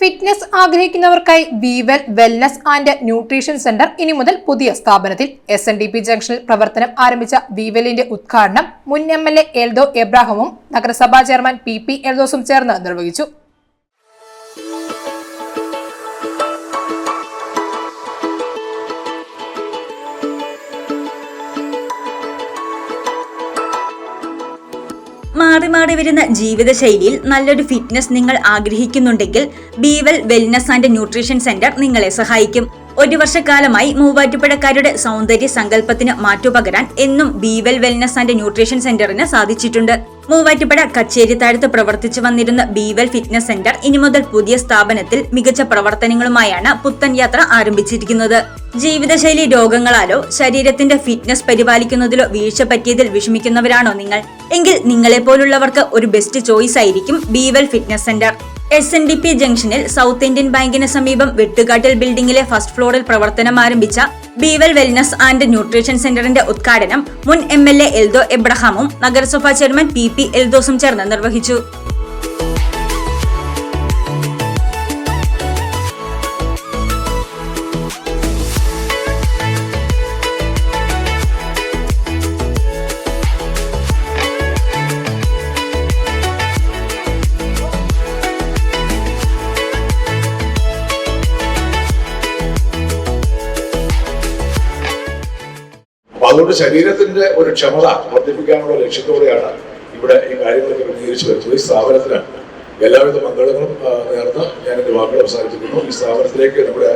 Fitness ആഗ്രഹിക്കുന്നവർക്കായി Vivel wellness and nutrition centre ഇനി മുതൽ പുതിയ സ്ഥാപനത്തിൽ എസ് എൻ ഡി പി ജംഗ്ഷനിൽ പ്രവർത്തനം ആരംഭിച്ച വിവെലിന്റെ ഉദ്ഘാടനം മുൻ എം എൽ എ എൽദോ എബ്രാഹമും നഗരസഭാ ചെയർമാൻ പി പി എൽദോസും ചേർന്ന് നിർവഹിച്ചു. മാറി മാറി വരുന്ന ജീവിതശൈലിയിൽ നല്ലൊരു ഫിറ്റ്നസ് നിങ്ങൾ ആഗ്രഹിക്കുന്നുണ്ടെങ്കിൽ Bewell wellness and nutrition centre നിങ്ങളെ സഹായിക്കും. ഒരു വർഷക്കാലമായി മൂവാറ്റുപുഴക്കാരുടെ സൗന്ദര്യ സങ്കല്പത്തിന് മാറ്റുപകരാൻ എന്നും ബീവൽ വെൽനസ് ആൻഡ് ന്യൂട്രീഷൻ സെന്ററിന് സാധിച്ചിട്ടുണ്ട്. മൂവാറ്റുപുഴ കച്ചേരിത്താഴത്ത് പ്രവർത്തിച്ചു വന്നിരുന്ന ബീവൽ ഫിറ്റ്നസ് സെന്റർ ഇനി മുതൽ പുതിയ സ്ഥാപനത്തിൽ മികച്ച പ്രവർത്തനങ്ങളുമായാണ് പുത്തൻ യാത്ര ആരംഭിച്ചിരിക്കുന്നത്. ജീവിതശൈലി രോഗങ്ങളാലോ ശരീരത്തിന്റെ ഫിറ്റ്നസ് പരിപാലിക്കുന്നതിലോ വീഴ്ച പറ്റിയതിൽ വിഷമിക്കുന്നവരാണോ നിങ്ങൾ? എങ്കിൽ നിങ്ങളെപ്പോലുള്ളവർക്ക് ഒരു ബെസ്റ്റ് ചോയ്സ് ആയിരിക്കും Bivel fitness centre. S N D P ജംഗ്ഷനിൽ സൗത്ത് ഇന്ത്യൻ ബാങ്കിന് സമീപം വെട്ടുകാട്ടിൽ ബിൽഡിംഗിലെ ഫസ്റ്റ് ഫ്ലോറിൽ പ്രവർത്തനം ആരംഭിച്ച ബീവൽ വെൽനസ് ആൻഡ് ന്യൂട്രീഷൻ സെന്ററിന്റെ ഉദ്ഘാടനം മുൻ എം എൽ എ എൽദോ എബ്രഹാമും നഗരസഭാ ചെയർമാൻ പി പി എൽദോസും ചേർന്ന് നിർവഹിച്ചു. അതുകൊണ്ട് ശരീരത്തിന്റെ ഒരു ക്ഷമത വർദ്ധിപ്പിക്കാനുള്ള ലക്ഷ്യത്തോടെയാണ് ഇവിടെ ഈ കാര്യങ്ങളൊക്കെ ക്രമീകരിച്ചു വരുന്നത്. ഈ സ്ഥാപനത്തിന് എല്ലാവിധ മംഗളങ്ങളും നേർന്ന് ഞാൻ എന്റെ വാക്കുകൾ അവസാനിപ്പിക്കുന്നു. ഈ സ്ഥാപനത്തിലേക്ക് നമ്മുടെ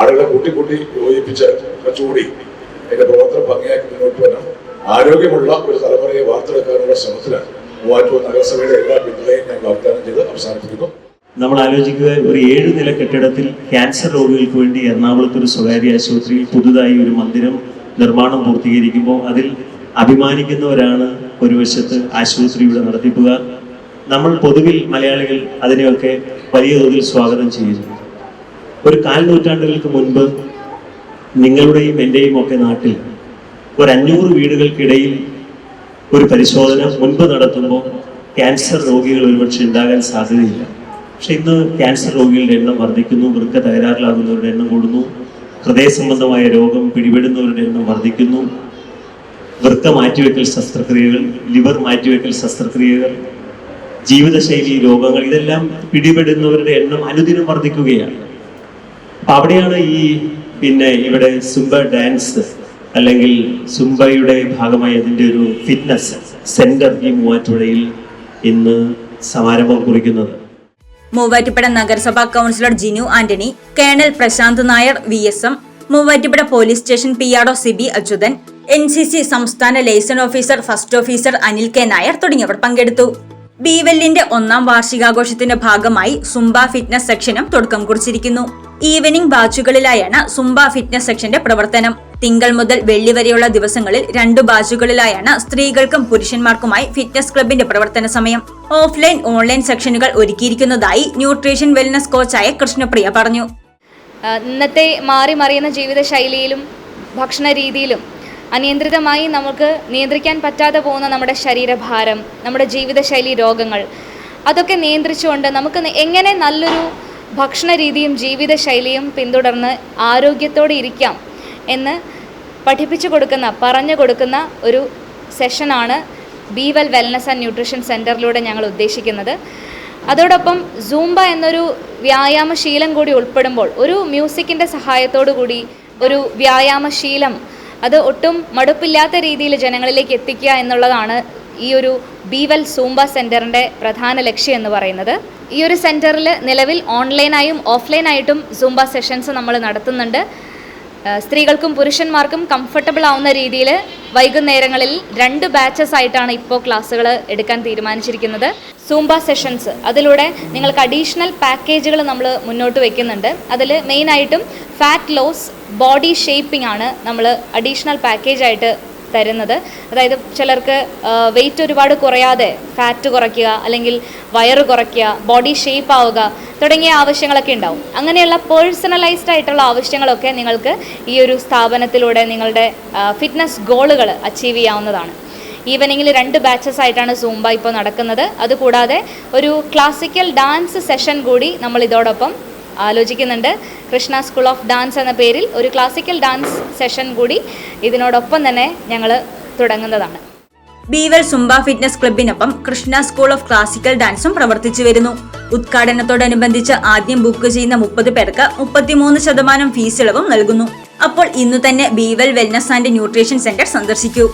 ആളുകളെ കൂട്ടിക്കൂട്ടി യോജിപ്പിച്ച് കുറച്ചുകൂടി എന്റെ പ്രവർത്തനം ഭംഗിയാക്കി മുന്നോട്ട് വരണം. ആരോഗ്യമുള്ള ഒരു തലമുറയെ വാർത്തെടുക്കാനുള്ള ശ്രമത്തിന് മൂവാറ്റുപുഴ നഗരസഭയുടെ എല്ലാ പിന്തുണയും ഞാൻ വാഗ്ദാനം ചെയ്ത് അവസാനിപ്പിക്കുന്നു. നമ്മൾ ആലോചിക്കുക ഒരു ഏഴ് നില കെട്ടിടത്തിൽ ക്യാൻസർ രോഗികൾക്ക് വേണ്ടി എറണാകുളത്ത് ഒരു സ്വകാര്യ ആശുപത്രിയിൽ പുതുതായി ഒരു മന്ദിരം നിർമ്മാണം പൂർത്തീകരിക്കുമ്പോൾ അതിൽ അഭിമാനിക്കുന്നവരാണ് ഒരു വശത്ത് ആശുപത്രിയുടെ നടത്തിപ്പുകാർ നമ്മൾ പൊതുവിൽ മലയാളികൾ അതിനെയൊക്കെ വലിയ തോതിൽ സ്വാഗതം ചെയ്യുന്നു. ഒരു കാൽ നൂറ്റാണ്ടുകൾക്ക് മുൻപ് നിങ്ങളുടെയും എന്റെയും ഒക്കെ നാട്ടിൽ ഒരു അഞ്ഞൂറ് വീടുകൾക്കിടയിൽ ഒരു പരിശോധന മുൻപ് നടത്തുമ്പോൾ ക്യാൻസർ രോഗികൾ ഒരുപക്ഷെ ഉണ്ടാകാൻ സാധ്യതയില്ല. പക്ഷെ ഇന്ന് ക്യാൻസർ രോഗികളുടെ എണ്ണം വർദ്ധിക്കുന്നു വൃക്ക തകരാറിലാകുന്നവരുടെ എണ്ണം കൂടുന്നു. ഹൃദയ സംബന്ധമായ രോഗം പിടിപെടുന്നവരുടെ എണ്ണം വർദ്ധിക്കുന്നു. വൃക്ക മാറ്റിവെക്കൽ ശസ്ത്രക്രിയകൾ ലിവർ മാറ്റിവെക്കൽ ശസ്ത്രക്രിയകൾ ജീവിതശൈലി രോഗങ്ങൾ ഇതെല്ലാം പിടിപെടുന്നവരുടെ എണ്ണം അനുദിനം വർദ്ധിക്കുകയാണ്. അപ്പൊ അവിടെയാണ് ഈ പിന്നെ ഇവിടെ സുംബ ഡാൻസ് അല്ലെങ്കിൽ സുംബയുടെ ഭാഗമായി അതിന്റെ ഒരു ഫിറ്റ്നസ് സെന്റർ ഈ മൂവാറ്റുപുഴയിൽ ഇന്ന് സമാരംഭം കുറിക്കുന്നത്. മൂവാറ്റുപുഴ നഗരസഭാ councillor Jinu Antony colonel Prashanth Nair V S M Muvattupuzha police station P R O Sibi Achuthan N C C സംസ്ഥാന liaison officer first officer Anil K Nair തുടങ്ങിയവർ പങ്കെടുത്തു. ബിവെല്ലിന്റെ ഒന്നാം വാർഷികാഘോഷത്തിന്റെ ഭാഗമായി സുംബ ഫിറ്റ്നസ് സെക്ഷനും തുടക്കം കുറിച്ചിരിക്കുന്നു. ഈവനിംഗ് ബാച്ചുകളിലായാണ് സുംബ ഫിറ്റ്നസ് സെക്ഷന്റെ പ്രവർത്തനം. തിങ്കൾ മുതൽ വെള്ളി വരെയുള്ള ദിവസങ്ങളിൽ രണ്ടു ബാച്ചുകളിലായാണ് സ്ത്രീകൾക്കും പുരുഷന്മാർക്കുമായി ഫിറ്റ്നസ് ക്ലബിന്റെ പ്രവർത്തന സമയം. ഓഫ്ലൈൻ ഓൺലൈൻ സെക്ഷനുകൾ ഒരുക്കിയിരിക്കുന്നതായി ന്യൂട്രീഷൻ വെൽനസ് കോച്ചായ കൃഷ്ണപ്രിയ പറഞ്ഞു. ഇന്നത്തെ മാറി മറിയുന്ന ജീവിത ശൈലിയിലും ഭക്ഷണ രീതിയിലും അനിയന്ത്രിതമായി നമുക്ക് നിയന്ത്രിക്കാൻ പറ്റാതെ പോകുന്ന നമ്മുടെ ശരീരഭാരം നമ്മുടെ ജീവിതശൈലി രോഗങ്ങൾ അതൊക്കെ നിയന്ത്രിച്ചുകൊണ്ട് നമുക്ക് എങ്ങനെ നല്ലൊരു ഭക്ഷണ രീതിയും ജീവിതശൈലിയും പിന്തുടർന്ന് ആരോഗ്യത്തോടെ ഇരിക്കാം എന്ന് പഠിപ്പിച്ചു കൊടുക്കുന്ന പറഞ്ഞു കൊടുക്കുന്ന ഒരു സെഷനാണ് ബീവൽ വെൽനസ് ആൻഡ് ന്യൂട്രീഷൻ സെന്ററിലൂടെ ഞങ്ങൾ ഉദ്ദേശിക്കുന്നത്. അതോടൊപ്പം സൂംബ എന്നൊരു വ്യായാമശീലം കൂടി ഉൾപ്പെടുമ്പോൾ ഒരു മ്യൂസിക്കിന്റെ സഹായത്തോടു കൂടി ഒരു വ്യായാമശീലം അത് ഒട്ടും മടുപ്പില്ലാത്ത രീതിയിൽ ജനങ്ങളിലേക്ക് എത്തിക്കുക എന്നുള്ളതാണ് ഈ ഒരു ബീവൽ സൂംബ സെന്ററിന്റെ പ്രധാന ലക്ഷ്യം എന്ന് പറയുന്നത്. ഈ ഒരു സെന്ററിൽ നിലവിൽ ഓൺലൈനായും ഓഫ്ലൈനായിട്ടും സൂംബ സെഷൻസ് നമ്മൾ നടത്തുന്നുണ്ട്. സ്ത്രീകൾക്കും പുരുഷന്മാർക്കും കംഫർട്ടബിൾ ആവുന്ന രീതിയിൽ വൈകുന്നേരങ്ങളിൽ രണ്ട് ബാച്ചസ് ആയിട്ടാണ് ഇപ്പോൾ ക്ലാസ്സുകൾ എടുക്കാൻ തീരുമാനിച്ചിരിക്കുന്നത്. സൂംബ സെഷൻസ് അതിലൂടെ നിങ്ങൾക്ക് അഡീഷണൽ പാക്കേജുകൾ നമ്മൾ മുന്നോട്ട് വെക്കുന്നുണ്ട്. അതിൽ മെയിനായിട്ടും ഫാറ്റ് ലോസ് ബോഡി ഷേപ്പിംഗ് ആണ് നമ്മൾ അഡീഷണൽ പാക്കേജായിട്ട് തരുന്നത്. അതായത് ചിലർക്ക് വെയിറ്റ് ഒരുപാട് കുറയാതെ ഫാറ്റ് കുറയ്ക്കുക അല്ലെങ്കിൽ വയറ് കുറയ്ക്കുക ബോഡി ഷേപ്പ് ആവുക തുടങ്ങിയ ആവശ്യങ്ങളൊക്കെ ഉണ്ടാവും. അങ്ങനെയുള്ള പേഴ്സണലൈസ്ഡ് ആയിട്ടുള്ള ആവശ്യങ്ങളൊക്കെ നിങ്ങൾക്ക് ഈ ഒരു സ്ഥാപനത്തിലൂടെ നിങ്ങളുടെ ഫിറ്റ്നസ് ഗോളുകൾ അച്ചീവ് ചെയ്യാവുന്നതാണ്. ഈവനിങ്ങിൽ രണ്ട് ബാച്ചസ് ആയിട്ടാണ് സൂംബ ഇപ്പോൾ നടക്കുന്നത്. അതുകൂടാതെ ഒരു ക്ലാസിക്കൽ ഡാൻസ് സെഷൻ കൂടി നമ്മൾ ഇതോടൊപ്പം ആലോചിക്കുന്നുണ്ട്. കൃഷ്ണ സ്കൂൾ ഓഫ് ഡാൻസ് എന്ന പേരിൽ ഒരു ക്ലാസിക്കൽ ഡാൻസ് സെഷൻ കൂടി ഇതിനോടൊപ്പം തന്നെ ഞങ്ങൾ തുടങ്ങുന്നതാണ്. ബീവൽ സുംബ ഫിറ്റ്നസ് ക്ലബിനൊപ്പം കൃഷ്ണ സ്കൂൾ ഓഫ് ക്ലാസിക്കൽ ഡാൻസും പ്രവർത്തിച്ചു വരുന്നു. ഉദ്ഘാടനത്തോടനുബന്ധിച്ച് ആദ്യം ബുക്ക് ചെയ്യുന്ന മുപ്പത് പേർക്ക് മുപ്പത്തിമൂന്ന് ശതമാനം ഫീസ് ഇളവും നൽകുന്നു. അപ്പോൾ ഇന്നു തന്നെ Bivel wellness and nutrition centre സന്ദർശിക്കൂ.